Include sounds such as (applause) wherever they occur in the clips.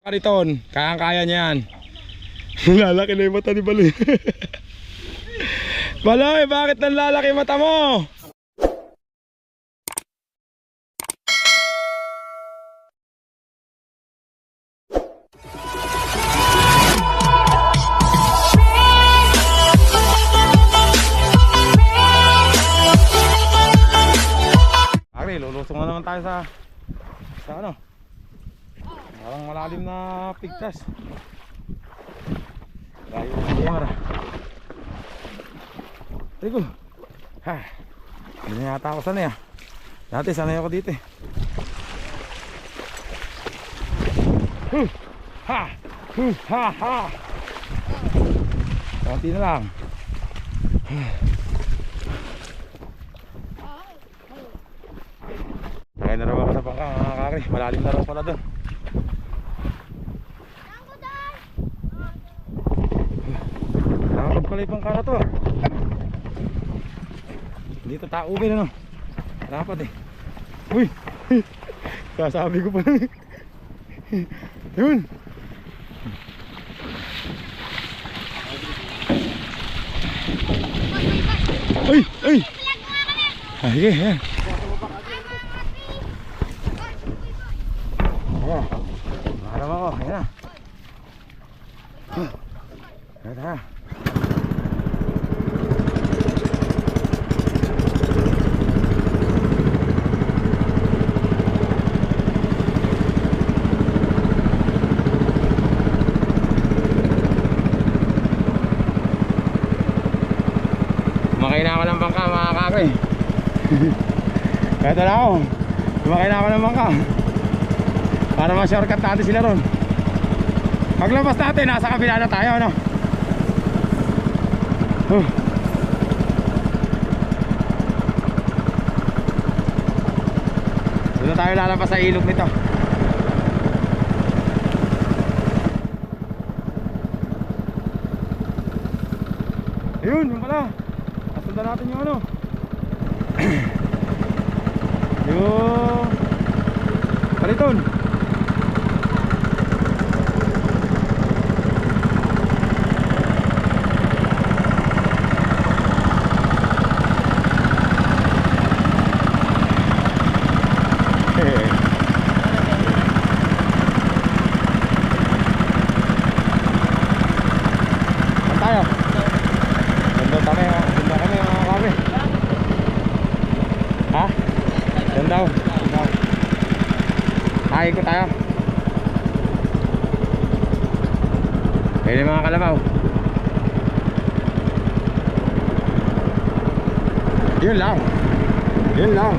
Kariton, kaya-kaya niya yan. (laughs) Lalaki na yung mata ni Baloy. (laughs) Baloy, bakit nang lalaki mata mo? Pare, lulusong na naman tayo sa sa ano? Parang malalim na pigtas. Layo ng camera. Rico. Ha. Hindi yata ako sanay ah. Dati sanay ako dito eh. Huh. Ha. Huh. Ha ha. Konti na lang. Kaya na raw ako sa bangka mga kakri. Malalim na raw pala doon. Yung bangka na to. Dito taubin ano. Dapat eh. Uy! (laughs) Kasabi ko pa (laughs) Yun! Ay! Ay! Ah, sige, yan. Ayan. Maharap ako. Na. Ayan na. Na ako ng bangka mga kakoy. Kaya (laughs) na ako. Sumakay na ako ng bangka. Para ma-shortcut natin sila ron. Paglabas natin, nasa kabila na tayo, ano? Huh. Na tayo lalabas sa ilog nito. Ayun, yung pala. Nasundan natin yung ano. (clears throat) yung Paliton. Tayo? Doon daw kami, doon daw kami mga kami. Ha? Doon daw. Doon daw. Ay, ko tayo. Pwede mga kalabaw. Yun lang. Yun lang.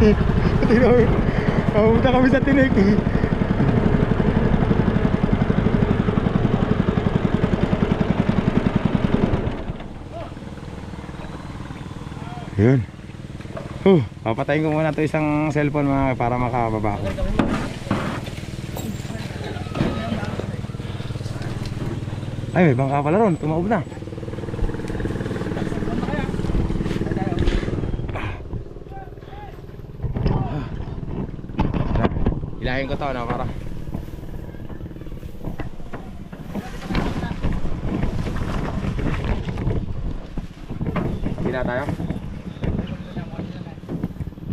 (laughs) Tingnan mo. Papunta kami sa tinik. Yun. Huh, papatayin ko muna to isang cellphone mga para makababa ko. Ay, may bangka pala ron. Tumaob na. Ilahin ko to na para. Bila tayo.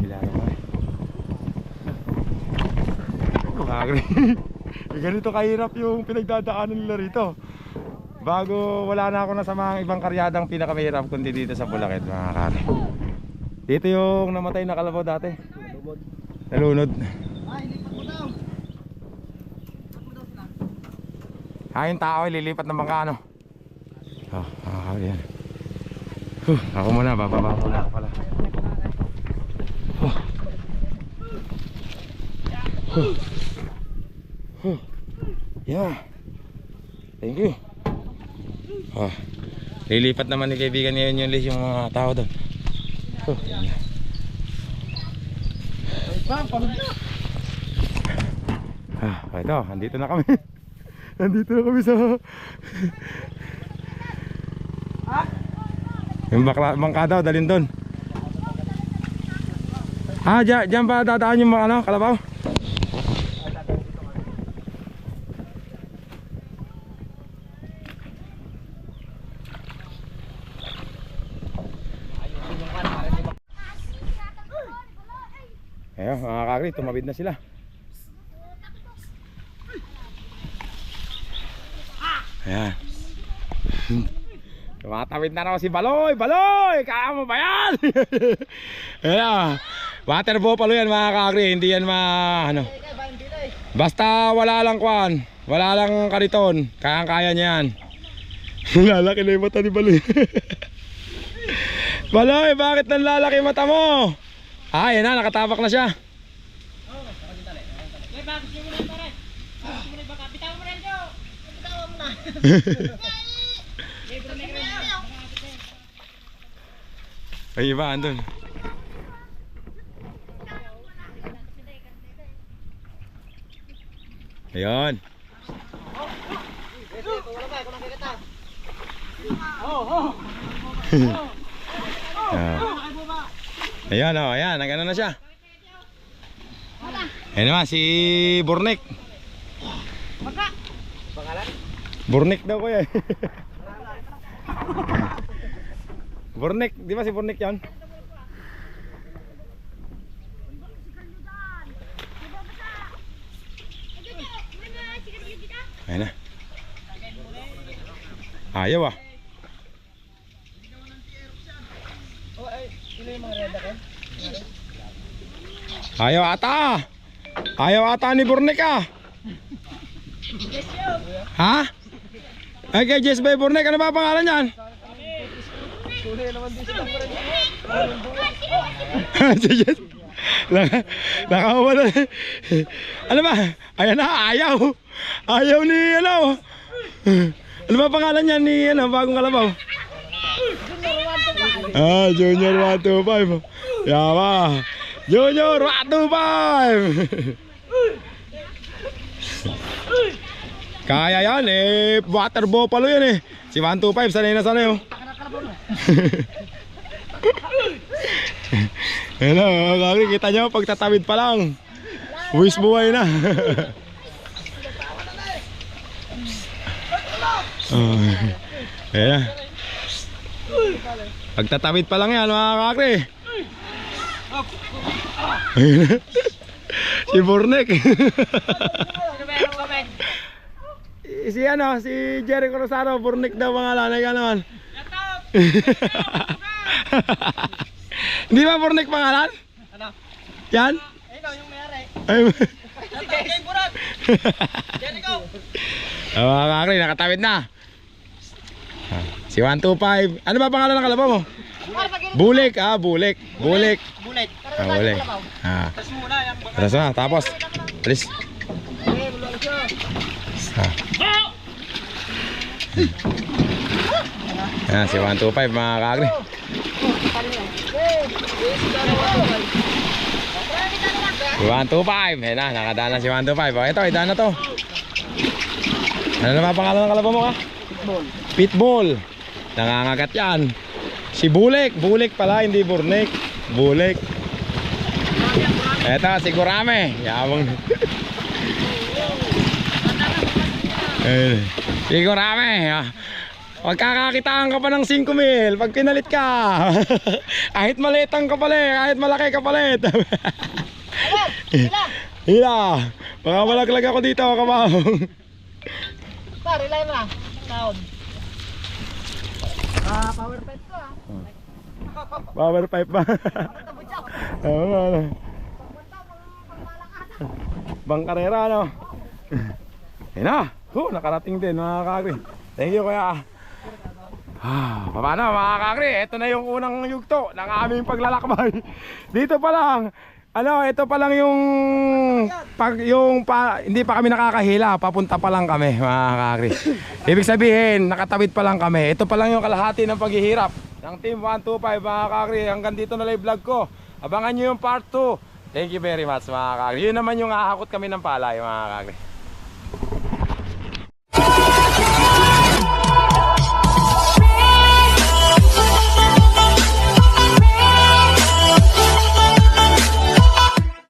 Bila na kami. Kagri. (laughs) Ganito kahirap yung pinagdadaanan nila rito. Bago wala na ako na sa mga ibang karyadang pinakamahirap kundi dito sa Bulacan mga kare. Dito yung namatay na kalabaw dati. Nalunod. Ah, yung tao ay lilipat ng bangka ano. Oh, mga kare yan. Huh, ako muna, bababa muna ako pala. Huh. Huh. Huh. Yeah. Thank you. Oh. Lilipat naman ni kaibigan ngayon yung list yung mga tao doon. Oh. Ah, ito, andito na kami. (laughs) andito na kami sa Yung bakla, bangka daw, dalhin doon. Ah, dyan, dyan pa dadaan yung mga ano, kalabaw? Kakagri, tumawid na sila. Ayan. Tumatawid na raw si Baloy. Baloy! Kaya mo ba yan? (laughs) Ayan. Water buffalo yan mga kakagri. Hindi yan ma... Ano. Basta wala lang kwan. Wala lang kariton. Kayang-kaya niya yan. (laughs) Lalaki na yung mata ni Baloy. (laughs) Baloy, bakit nanlalaki mata mo? Ah, yan na, nakatapak na siya. (laughs) Ay, iba, andun. Ayun. (laughs) Ah. Ayan o, ayan, nagano na siya. Ayan naman, si Burnik. Burnik daw kuya. (laughs) Burnik, di ba si Burnik yan? Ayan na. Ayaw ah. Ayaw ata. Ayaw ata ni Burnik ah. Ha? Ay kay Jess Bay Burnek, ano ba pangalan niyan? (laughs) si Jess. Naka, nakawala. ano ba? Ayan na, ayaw. Ayaw ni ano. Ano ba pangalan niyan ni ano, bagong kalabaw? Ah, Junior 125. Yawa. Junior 125. Kaya yan eh, water buffalo yan eh. Si 125 sanay na sanay oh. (laughs) Hello, kami kita nyo pagtatawid pa lang. Buwis buhay na. (laughs) oh. Ayan. Pagtatawid pa lang yan mga kakri. (laughs) Si Burnek. (laughs) si ano, si Jericho Rosado, Burnik daw pangalan, ay naman. (laughs) Hindi ba Burnik pangalan? Ano? Yan? Ikaw yung mayari. Ay, Kay Burat. Jericho. oh, mga kakri, nakatawid na. Ah, Si 125. Ano ba pangalan ng kalabaw mo? Bulik, ah, bulik. Bulik. Ah, bulik. Ah, Tapos na, tapos. Alis. Ah. Ayan, si 125 mga kakri. Si 125. Ayan na, nakadaan na si 125. O, ito, idaan na to. Ano na ba pangalan ng kalabaw mo ka? Football. Pitbull. Nangangagat yan. Si Bulik. Bulik pala, hindi Burnik. Bulik. Eto, si Kurame. Yabang. Si Kurame. Magkakakitaan ka pa ng 5 mil pag pinalit ka. (laughs) kahit maliit ang kapalit, kahit malaki kapalit. Hila. (laughs) Baka malaglag ako dito, kabahong. Pa, relay mo na. Taon. Ah, power pet to ah. Power pipe ba? (laughs) Oo ano. Bang karera ano. (laughs) Ayun na. Huh, nakarating din mga kakri. Thank you kuya. Ah, paano mga kakri? Ito na yung unang yugto ng aming paglalakbay. (laughs) Dito pa lang. Ano, ito pa lang yung pag yung pa, hindi pa kami nakakahila, papunta pa lang kami, mga kakri. (laughs) Ibig sabihin, nakatawid pa lang kami. Ito pa lang yung kalahati ng paghihirap ng Team 125, mga kakri. Hanggang dito na live vlog ko. Abangan nyo yung part 2. Thank you very much, mga kakri. Yun naman yung ahakot kami ng palay, mga kakri.